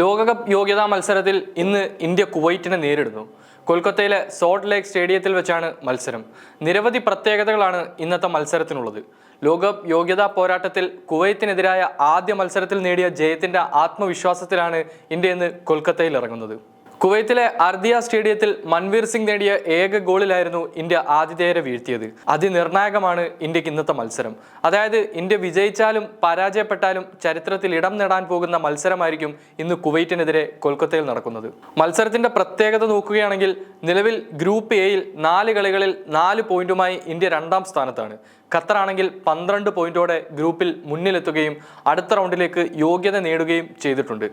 ലോകകപ്പ് യോഗ്യതാ മത്സരത്തിൽ ഇന്ന് ഇന്ത്യ കുവൈറ്റിനെ നേരിടുന്നു. കൊൽക്കത്തയിലെ സോൾട്ട് ലേക്ക് സ്റ്റേഡിയത്തിൽ വെച്ചാണ് മത്സരം. നിരവധി പ്രത്യേകതകളാണ് ഇന്നത്തെ മത്സരത്തിനുള്ളത്. ലോകകപ്പ് യോഗ്യതാ പോരാട്ടത്തിൽ കുവൈത്തിനെതിരായ ആദ്യ മത്സരത്തിൽ നേടിയ ജയത്തിന്റെ ആത്മവിശ്വാസത്തിലാണ് ഇന്ത്യ ഇന്ന് കൊൽക്കത്തയിൽ ഇറങ്ങുന്നത്. കുവൈത്തിലെ അർദിയ സ്റ്റേഡിയത്തിൽ മൻവീർ സിംഗ് നേടിയ ഏക ഗോളിലായിരുന്നു ഇന്ത്യ ആതിഥേയരെ വീഴ്ത്തിയത്. അതിനിർണായകമാണ് ഇന്ത്യയ്ക്ക് ഇന്നത്തെ മത്സരം. അതായത് ഇന്ത്യ വിജയിച്ചാലും പരാജയപ്പെട്ടാലും ചരിത്രത്തിൽ ഇടം നേടാൻ പോകുന്ന മത്സരമായിരിക്കും ഇന്ന് കുവൈറ്റിനെതിരെ കൊൽക്കത്തയിൽ നടക്കുന്നത്. മത്സരത്തിന്റെ പ്രത്യേകത നോക്കുകയാണെങ്കിൽ നിലവിൽ ഗ്രൂപ്പ് എയിൽ നാല് കളികളിൽ നാല് പോയിന്റുമായി ഇന്ത്യ രണ്ടാം സ്ഥാനത്താണ്. ഖത്തർ ആണെങ്കിൽ പന്ത്രണ്ട് പോയിന്റോടെ ഗ്രൂപ്പിൽ മുന്നിലെത്തുകയും അടുത്ത റൗണ്ടിലേക്ക് യോഗ്യത നേടുകയും ചെയ്തിട്ടുണ്ട്.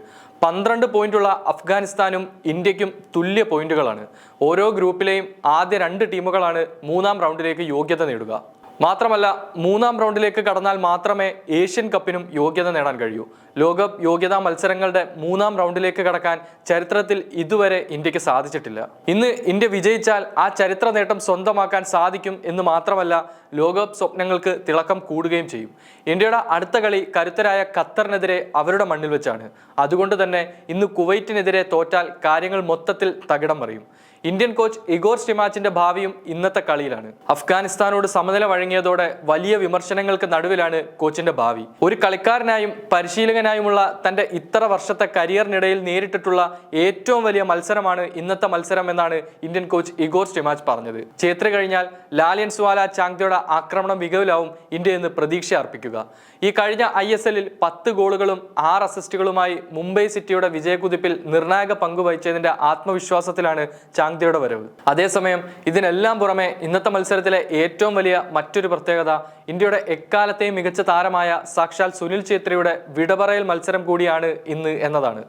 പന്ത്രണ്ട് പോയിന്റുള്ള അഫ്ഗാനിസ്ഥാനും ഇന്ത്യക്കും തുല്യ പോയിന്റുകളാണ്. ഓരോ ഗ്രൂപ്പിലെയും ആദ്യ രണ്ട് ടീമുകളാണ് മൂന്നാം റൗണ്ടിലേക്ക് യോഗ്യത നേടുക. മാത്രമല്ല മൂന്നാം റൗണ്ടിലേക്ക് കടന്നാൽ മാത്രമേ ഏഷ്യൻ കപ്പിനും യോഗ്യത നേടാൻ കഴിയൂ. ലോകകപ്പ് യോഗ്യതാ മത്സരങ്ങളുടെ മൂന്നാം റൗണ്ടിലേക്ക് കടക്കാൻ ചരിത്രത്തിൽ ഇതുവരെ ഇന്ത്യയ്ക്ക് സാധിച്ചിട്ടില്ല. ഇന്ന് ഇന്ത്യ വിജയിച്ചാൽ ആ ചരിത്ര നേട്ടം സ്വന്തമാക്കാൻ സാധിക്കും എന്ന് മാത്രമല്ല ലോകകപ്പ് സ്വപ്നങ്ങൾക്ക് തിളക്കം കൂടുകയും ചെയ്യും. ഇന്ത്യയുടെ അടുത്ത കളി കരുത്തരായ ഖത്തറിനെതിരെ അവരുടെ മണ്ണിൽ വെച്ചാണ്. അതുകൊണ്ട് തന്നെ ഇന്ന് കുവൈറ്റിനെതിരെ തോറ്റാൽ കാര്യങ്ങൾ മൊത്തത്തിൽ തകിടം മറിയും. ഇന്ത്യൻ കോച്ച് ഇഗോർ സ്റ്റിമാച്ചിന്റെ ഭാവിയും ഇന്നത്തെ കളിയിലാണ്. അഫ്ഗാനിസ്ഥാനോട് സമനില വഴങ്ങിയതോടെ വലിയ വിമർശനങ്ങൾക്ക് നടുവിലാണ് കോച്ചിന്റെ ഭാവി. ഒരു കളിക്കാരനായും പരിശീലകനായുമുള്ള തന്റെ ഇത്ര വർഷത്തെ കരിയറിനിടയിൽ നേരിട്ടിട്ടുള്ള ഏറ്റവും വലിയ മത്സരമാണ് ഇന്നത്തെ മത്സരം എന്നാണ് ഇന്ത്യൻ കോച്ച് ഇഗോർ സ്റ്റിമാച്ച് പറഞ്ഞത്. ചേത്ര കഴിഞ്ഞാൽ ലാലിയൻ സ്വാല ചാങ്തയുടെ ആക്രമണം മികവിലാവും ഇന്ത്യ എന്ന് പ്രതീക്ഷ അർപ്പിക്കുക. ഈ കഴിഞ്ഞ ഐ എസ് എല്ലിൽ പത്ത് ഗോളുകളും ആറ് അസിസ്റ്റുകളുമായി മുംബൈ സിറ്റിയുടെ വിജയകുതിപ്പിൽ നിർണായക പങ്കുവഹിച്ചതിന്റെ ആത്മവിശ്വാസത്തിലാണ് ചാങ്തയുടെ വരവ്. അതേസമയം ഇതിനെല്ലാം പുറമെ ഇന്നത്തെ മത്സരത്തിലെ ഏറ്റവും വലിയ മറ്റൊരു പ്രത്യേകത ഇന്ത്യയുടെ എക്കാലത്തെയും മികച്ച താരമായ സാക്ഷാൽ സുനിൽ ഛേത്രിയുടെ വിടപറയൽ മത്സരം കൂടിയാണ് ഇന്ന് എന്നതാണ്.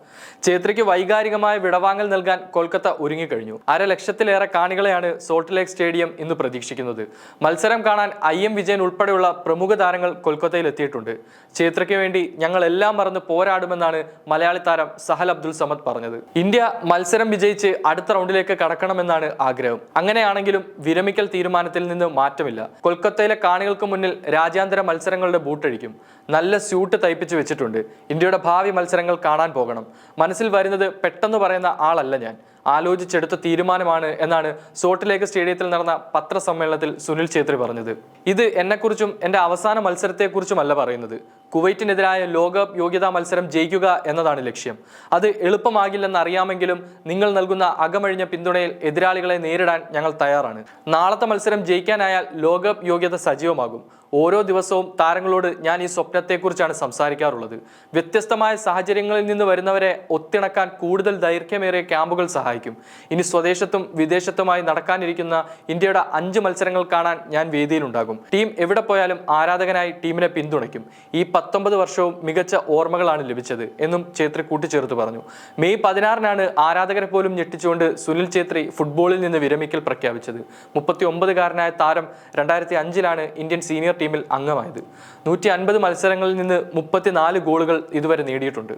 ഛേത്രിക്ക് വൈകാരികമായ വിടവാങ്ങൽ നൽകാൻ കൊൽക്കത്ത ഒരുങ്ങിക്കഴിഞ്ഞു. അര ലക്ഷത്തിലേറെ കാണികളെയാണ് സോൾട്ട് ലേക്ക് സ്റ്റേഡിയം ഇന്ന് പ്രതീക്ഷിക്കുന്നത്. മത്സരം കാണാൻ ഐ എം വിജയൻ ഉൾപ്പെടെയുള്ള പ്രമുഖ താരങ്ങൾ കൊൽക്കത്തയിൽ എത്തിയിട്ടുണ്ട്. ഛേത്രയ്ക്ക് വേണ്ടി ഞങ്ങളെല്ലാം മറന്ന് പോരാടുമെന്നാണ് മലയാളി താരം സഹൽ അബ്ദുൽ സമദ് പറഞ്ഞത്. ഇന്ത്യ മത്സരം വിജയിച്ച് അടുത്ത റൗണ്ടിലേക്ക് കടക്കണമെന്നാണ് ആഗ്രഹം. അങ്ങനെയാണെങ്കിലും വിരമിക്കൽ തീരുമാനത്തിൽ നിന്ന് മാറ്റമില്ല. കൊൽക്കത്തയിലെ കാണികൾക്ക് മുന്നിൽ രാജ്യാന്തര മത്സരങ്ങളുടെ ബൂട്ടഴിക്കും നല്ല സ്യൂട്ട് തയ്പ്പിച്ച് വെച്ചിട്ടുണ്ട്. ഇന്ത്യയുടെ ഭാവി മത്സരങ്ങൾ കാണാൻ പോകണം. മനസ്സിൽ വരുന്നത് പെട്ടെന്ന് പറയുന്ന ആളല്ല ഞാൻ. ആലോചിച്ചെടുത്ത തീരുമാനമാണ് എന്നാണ് സോട്ട് ലേക്ക് സ്റ്റേഡിയത്തിൽ നടന്ന പത്രസമ്മേളനത്തിൽ സുനിൽ ഛേത്രി പറഞ്ഞത്. ഇത് എന്നെക്കുറിച്ചും എന്റെ അവസാന മത്സരത്തെക്കുറിച്ചുമല്ല പറയുന്നത്. കുവൈറ്റിനെതിരായ ലോകകപ്പ് യോഗ്യതാ മത്സരം ജയിക്കുക എന്നതാണ് ലക്ഷ്യം. അത് എളുപ്പമാകില്ലെന്ന് അറിയാമെങ്കിലും നിങ്ങൾ നൽകുന്ന അകമഴിഞ്ഞ പിന്തുണയിൽ എതിരാളികളെ നേരിടാൻ ഞങ്ങൾ തയ്യാറാണ്. നാളത്തെ മത്സരം ജയിക്കാനായാൽ ലോകകപ്പ് യോഗ്യത സജീവമാകും. ഓരോ ദിവസവും താരങ്ങളോട് ഞാൻ ഈ സ്വപ്നത്തെക്കുറിച്ചാണ് സംസാരിക്കാറുള്ളത്. വ്യത്യസ്തമായ സാഹചര്യങ്ങളിൽ നിന്ന് വരുന്നവരെ ഒത്തിണക്കാൻ കൂടുതൽ ദൈർഘ്യമേറിയ ക്യാമ്പുകൾ സഹായിക്കും. ഇനി സ്വദേശത്തും വിദേശത്തുമായി നടക്കാനിരിക്കുന്ന ഇന്ത്യയുടെ അഞ്ച് മത്സരങ്ങൾ കാണാൻ ഞാൻ വേദിയിലുണ്ടാകും. ടീം എവിടെ പോയാലും ആരാധകനായി ടീമിനെ പിന്തുണയ്ക്കും. ഈ പത്തൊമ്പത് വർഷവും മികച്ച ഓർമ്മകളാണ് ലഭിച്ചത് എന്നും ഛേത്രി കൂട്ടിച്ചേർത്ത് പറഞ്ഞു. മെയ് പതിനാറിനാണ് ആരാധകരെ പോലും ഞെട്ടിച്ചുകൊണ്ട് സുനിൽ ഛേത്രി ഫുട്ബോളിൽ നിന്ന് വിരമിക്കൽ പ്രഖ്യാപിച്ചത്. മുപ്പത്തി ഒമ്പതുകാരനായ താരം രണ്ടായിരത്തി അഞ്ചിലാണ് ഇന്ത്യൻ സീനിയർ ടീമിൽ അംഗമായത്. നൂറ്റി അൻപത് മത്സരങ്ങളിൽ നിന്ന് മുപ്പത്തിനാല് ഗോളുകൾ ഇതുവരെ നേടിയിട്ടുണ്ട്.